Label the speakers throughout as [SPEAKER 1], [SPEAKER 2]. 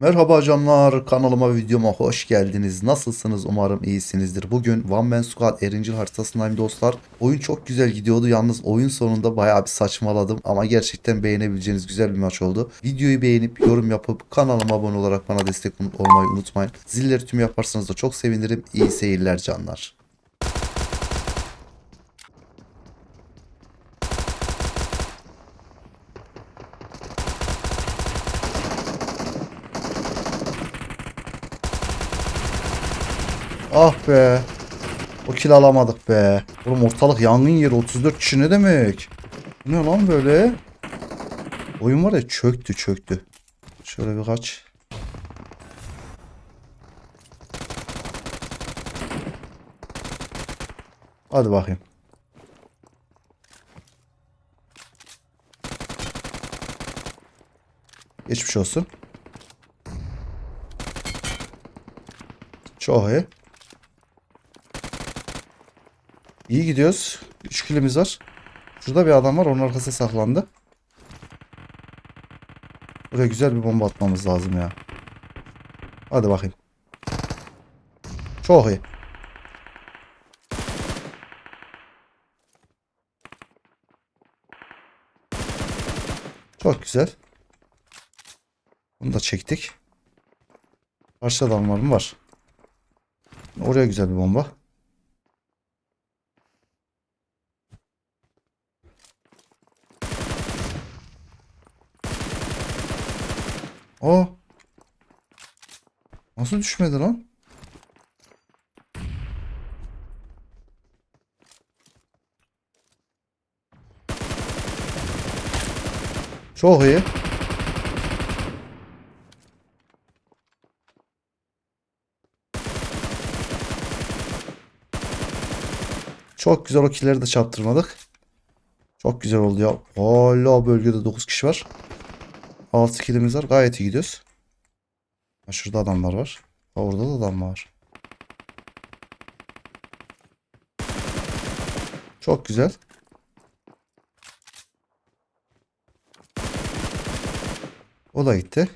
[SPEAKER 1] Merhaba canlar kanalıma videoma hoş geldiniz. Nasılsınız? Umarım iyisinizdir. Bugün One Man Squad Erincil haritasındayım dostlar. Oyun çok güzel gidiyordu. Yalnız oyun sonunda bayağı bir saçmaladım. Ama gerçekten beğenebileceğiniz güzel bir maç oldu. Videoyu beğenip yorum yapıp kanalıma abone olarak bana destek olmayı unutmayın. Zilleri tüm yaparsanız da çok sevinirim. İyi seyirler canlar. Ah be. O kill alamadık be. Oğlum ortalık yangın yeri 34 kişi ne demek? Ne lan böyle? Oyun var ya çöktü çöktü. Şöyle bir kaç. Hadi bakayım. Geçmiş olsun. Çok iyi. İyi gidiyoruz. 3 kilimiz var. Şurada bir adam var. Onun arkasına saklandı. Buraya güzel bir bomba atmamız lazım ya. Hadi bakayım. Çok iyi. Çok güzel. Bunu da çektik. Karşı adam var mı? Var. Oraya güzel bir bomba. O. Nasıl düşmedi lan? Çok iyi. Çok güzel o killeri de çarptırmadık. Çok güzel oldu ya. Hala bölgede 9 kişi var. 6 kilimiz var. Gayet iyi gidiyoruz. Ha, şurada adamlar var. Ha, orada da adam var. Çok güzel. O da gitti.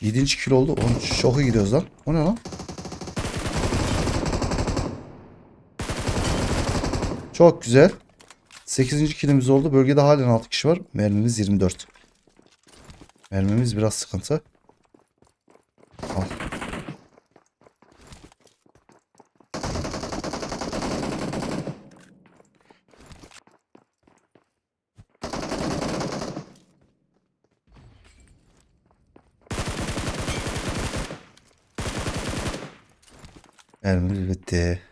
[SPEAKER 1] 7. kilo oldu. Oğlum iyi gidiyoruz lan. O ne lan? Çok güzel. 8. kilimiz oldu. Bölgede halen 6 kişi var. Mermimiz 24. Mermimiz biraz sıkıntı. Al. Mermimiz bitti.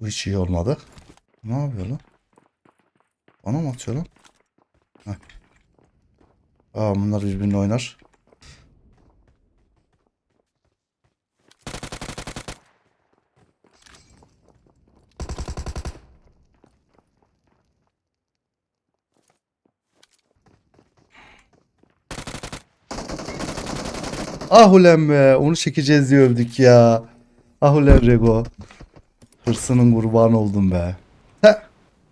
[SPEAKER 1] Bu hiç iyi olmadı. Ne yapıyor lan? Bana mı atıyor lan? Heh. Aa bunlar birbirine oynar. Ah ulan be onu çekeceğiz diye övdük ya. Ah ulan Rego. Hırsının kurbanı oldum be. Heh.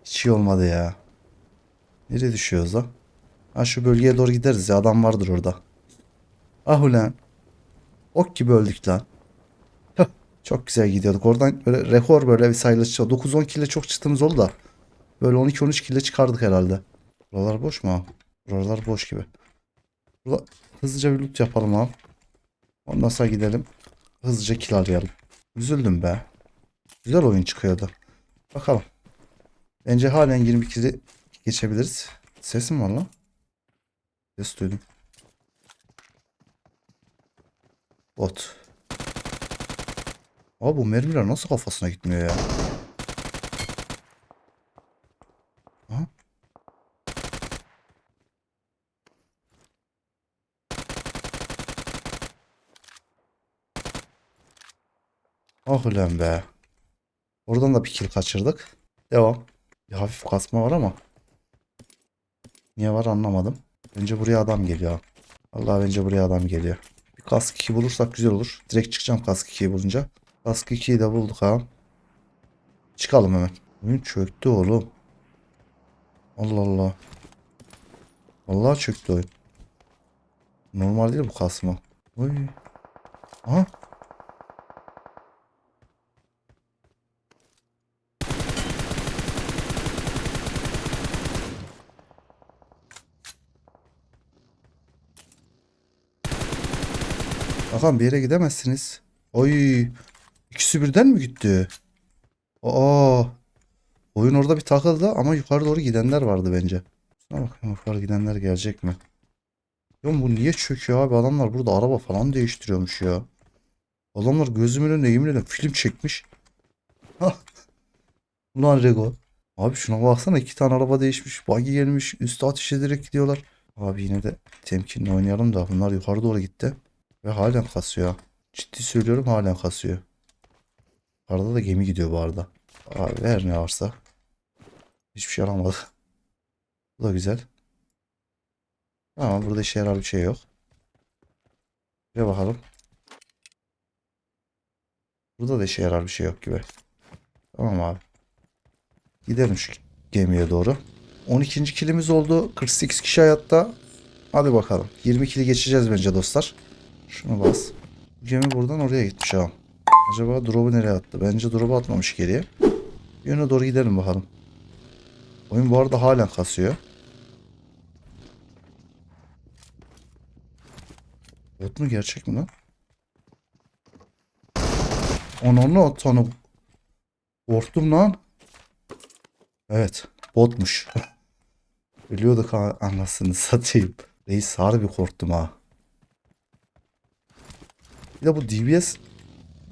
[SPEAKER 1] Hiç iyi olmadı ya. Nereye düşüyoruz lan? Ha şu bölgeye doğru gideriz ya adam vardır orada. Ah ulan. Ok gibi öldük lan. Çok güzel gidiyorduk. Oradan böyle rekor böyle bir sayılı 9-10 kille çok çıktığımız oldu da. Böyle 12-13 kille çıkardık herhalde. Buralar boş mu? Buralar boş gibi. Burada hızlıca bir loot yapalım abi. Ondan sonra gidelim. Hızlıca kill arayalım. Üzüldüm be. Güzel oyun çıkıyordu. Bakalım. Bence halen 22'de geçebiliriz. Sesim var lan. Ses duydum. Bot. Abi bu mermiler nasıl kafasına gitmiyor ya? Aha. Ah ulan be. Oradan da bir kill kaçırdık. Devam. Bir hafif kasma var ama. Niye var anlamadım. Bence buraya adam geliyor. Allah bence buraya adam geliyor. Bir kask 2 bulursak güzel olur. Direkt çıkacağım kask 2'yi bulunca. Kask 2'yi de bulduk ha. Çıkalım hemen. Oyun çöktü oğlum. Allah Allah. Vallahi çöktü oyun. Normal değil bu kasma. Oy. Aha. Bakalım bir yere gidemezsiniz. Oy. İkisi birden mi gitti? Aa. Oyun orada bir takıldı ama yukarı doğru gidenler vardı bence. Şuna bakayım yukarı gidenler gelecek mi? Ya bu niye çöküyor abi? Adamlar burada araba falan değiştiriyormuş ya. Adamlar gözümün önüne yemin ederim film çekmiş. Ulan Rego. Abi şuna baksana iki tane araba değişmiş. Buggy gelmiş. Üstü ateş ederek gidiyorlar. Abi yine de temkinli oynayalım da bunlar yukarı doğru gitti. Ve halen kasıyor. Ciddi söylüyorum halen kasıyor. Arada da gemi gidiyor bu arada. Abi ver ne varsa. Hiçbir şey alamadı. Bu da güzel. Tamam burada işe yarar bir şey yok. Bir bakalım. Burada da işe yarar bir şey yok gibi. Tamam abi. Gidelim şu gemiye doğru. 12. kilimiz oldu. 48 kişi hayatta. Hadi bakalım. 20 kili geçeceğiz bence dostlar. Şunu bas. Gemi buradan oraya gitmiş ha. Acaba drop'u nereye attı? Bence drop'u atmamış geriye. Yöne doğru gidelim bakalım. Oyun bu arada halen kasıyor. Bot mu gerçek mi lan? Ananı atanı. Korktum lan. Evet. Botmuş. Biliyorduk ha, anasını satayım. Reis harbi korktum ha. Bir de bu DBS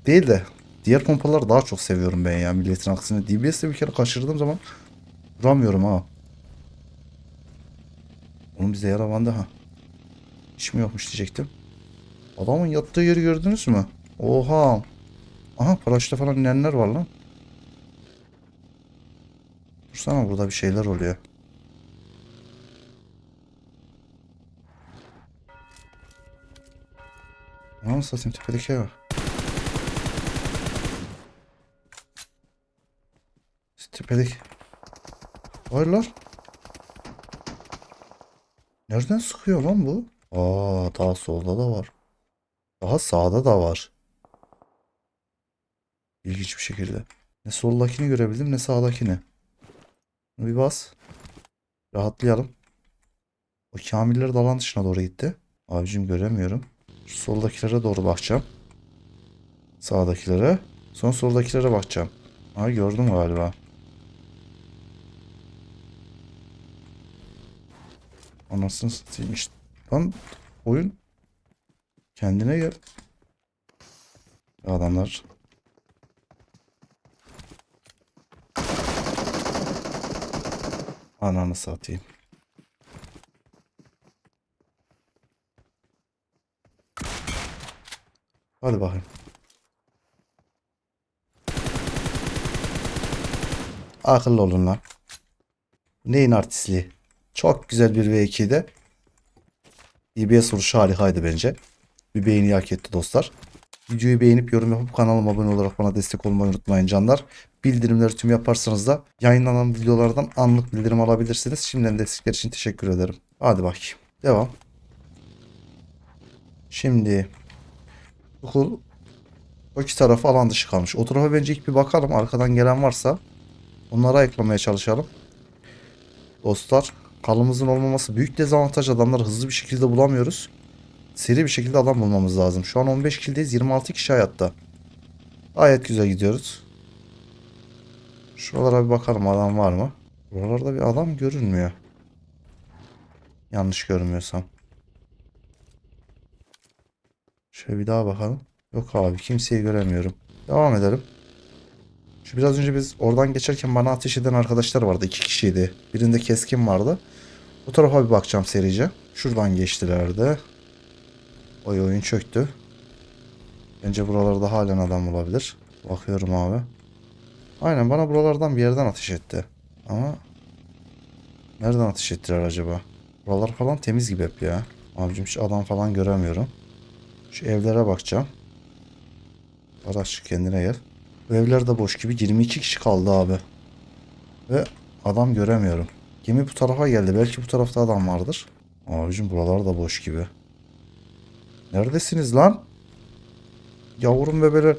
[SPEAKER 1] değil de diğer pompaları daha çok seviyorum ben ya milletin aksine. DBS'de bir kere kaçırdığım zaman duramıyorum ha. Onun bize yaravandı ha. Hiç mi yokmuş diyecektim. Adamın yattığı yeri gördünüz mü? Oha. Aha paraşütle falan inenler var lan. Dursana burada bir şeyler oluyor. Anam satayım tepedeki var. Tepedeki. Hayırlar? Nereden sıkıyor lan bu? Aa daha solda da var. Daha sağda da var. İlginç bir şekilde. Ne soldakini görebildim ne sağdakini. Bir bas. Rahatlayalım. O kamiller de alan dışına doğru gitti. Abicim göremiyorum. Soldakilere doğru bakacağım. Sağdakilere. Son soldakilere bakacağım. Ha gördüm galiba. Anasını satayım işte. Lan oyun kendine gel. Adamlar Ananı satayım. Hadi bakayım. Akıllı olun lan. Neyin artistliği? Çok güzel bir V2'de. DBS vuruşu harikaydı bence. Bir beğeni hak etti dostlar. Videoyu beğenip yorum yapıp kanalıma abone olarak bana destek olmayı unutmayın canlar. Bildirimleri tüm yaparsanız da yayınlanan videolardan anlık bildirim alabilirsiniz. Şimdiden destekler için teşekkür ederim. Hadi bakayım. Devam. Şimdi okul o iki tarafı alan dışı kalmış. O tarafa bence ilk bir bakalım. Arkadan gelen varsa onları ayıklamaya çalışalım. Dostlar kalımızın olmaması büyük dezavantaj. Adamları hızlı bir şekilde bulamıyoruz. Seri bir şekilde adam bulmamız lazım. Şu an 15 kildeyiz. 26 kişi hayatta. Gayet güzel gidiyoruz. Şuralara bir bakalım adam var mı? Buralarda bir adam görünmüyor. Yanlış görmüyorsam. Şöyle bir daha bakalım. Yok abi kimseyi göremiyorum. Devam edelim. Şu biraz önce biz oradan geçerken bana ateş eden arkadaşlar vardı. iki kişiydi. Birinde keskin vardı. Bu tarafa bir bakacağım serice. Şuradan geçtilerdi. Oy oyun çöktü. Bence buralarda halen adam olabilir. Bakıyorum abi. Aynen bana buralardan bir yerden ateş etti. Ama nereden ateş ettiler acaba? Buralar falan temiz gibi hep ya. Abicim hiç adam falan göremiyorum. Şu evlere bakacağım. Araç kendine gel. Bu evler de boş gibi 22 kişi kaldı abi. Ve adam göremiyorum. Gemi bu tarafa geldi. Belki bu tarafta adam vardır. Abicim buralar da boş gibi. Neredesiniz lan? Yavrum bebeler.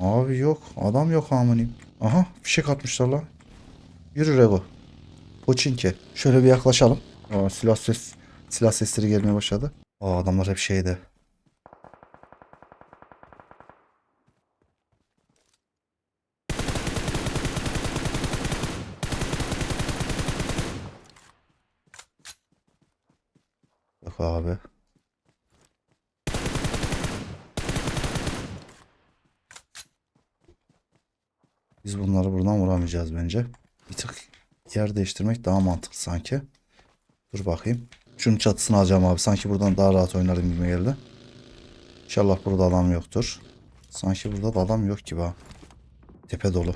[SPEAKER 1] Abi yok. Adam yok amanim. Aha fişek atmışlar lan. Yürü Rego. Poçinki. Şöyle bir yaklaşalım. Aa, silah ses silah sesleri gelmeye başladı. Aa, adamlar hep şeyde. Abi. Biz bunları buradan vuramayacağız bence. Bir tık yer değiştirmek daha mantıklı sanki. Dur bakayım. Şunun çatısını alacağım abi. Sanki buradan daha rahat oynarım gibi geldi. İnşallah burada adam yoktur. Sanki burada da adam yok gibi ha. Tepe dolu.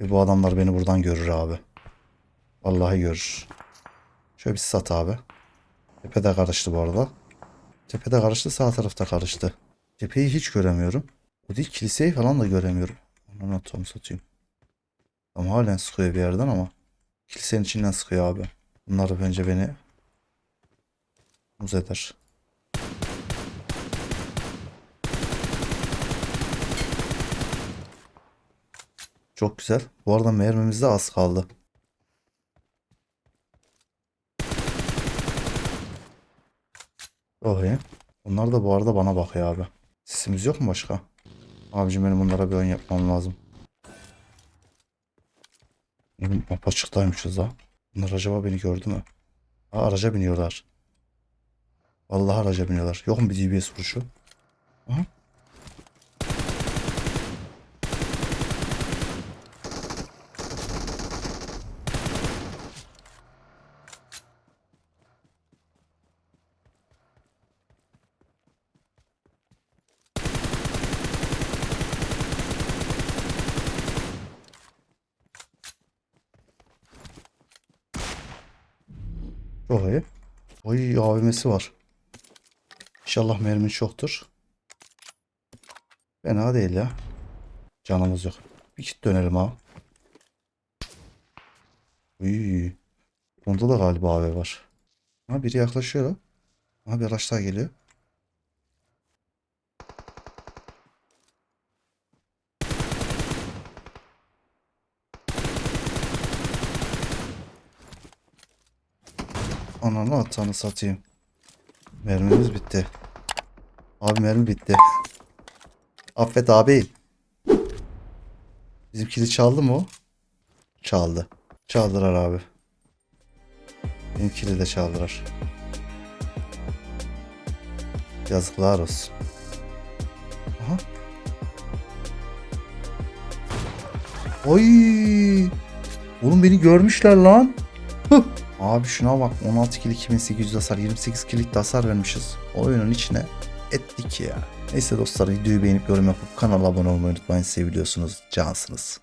[SPEAKER 1] Ve bu adamlar beni buradan görür abi. Vallahi görür. Şöyle bir sat abi. Tepede karıştı bu arada. Tepede karıştı sağ tarafta karıştı. Tepeyi hiç göremiyorum. O değil kiliseyi falan da göremiyorum. Onu tam satayım. Ama halen sıkıyor bir yerden ama. Kilisenin içinden sıkıyor abi. Bunlar bence beni muz eder. Çok güzel. Bu arada mermimiz de az kaldı. Oh iyi. Bunlar da bu arada bana bakıyor abi. Sesimiz yok mu başka? Abicim benim bunlara bir oyun yapmam lazım. Oğlum apaçıktaymışız ha. Bunlar acaba beni gördü mü? Ha araca biniyorlar. Vallahi araca biniyorlar. Yok mu bir DBS vuruşu? Aha. Çok iyi. Oy AVM'si var. İnşallah mermin çoktur. Fena değil ya. Canımız yok. Bir kit dönelim ha. Uy. Bunda da galiba AV var. Ha biri yaklaşıyor. Ha bir araç daha geliyor. Ananı atanı satayım. Mermimiz bitti. Abi mermi bitti. Affet abi. Bizimkini çaldı mı o? Çaldı. Çaldılar abi. Benimkini de çaldılar. Yazıklar olsun. Aha. Oy! Oğlum beni görmüşler lan. Hıh. Abi şuna bak 16 kill 2800 hasar 28 killik de hasar vermişiz. Oyunun içine ettik ya. Neyse dostlar videoyu beğenip yorum yapıp kanala abone olmayı unutmayın. Seviliyorsunuz. Cansınız.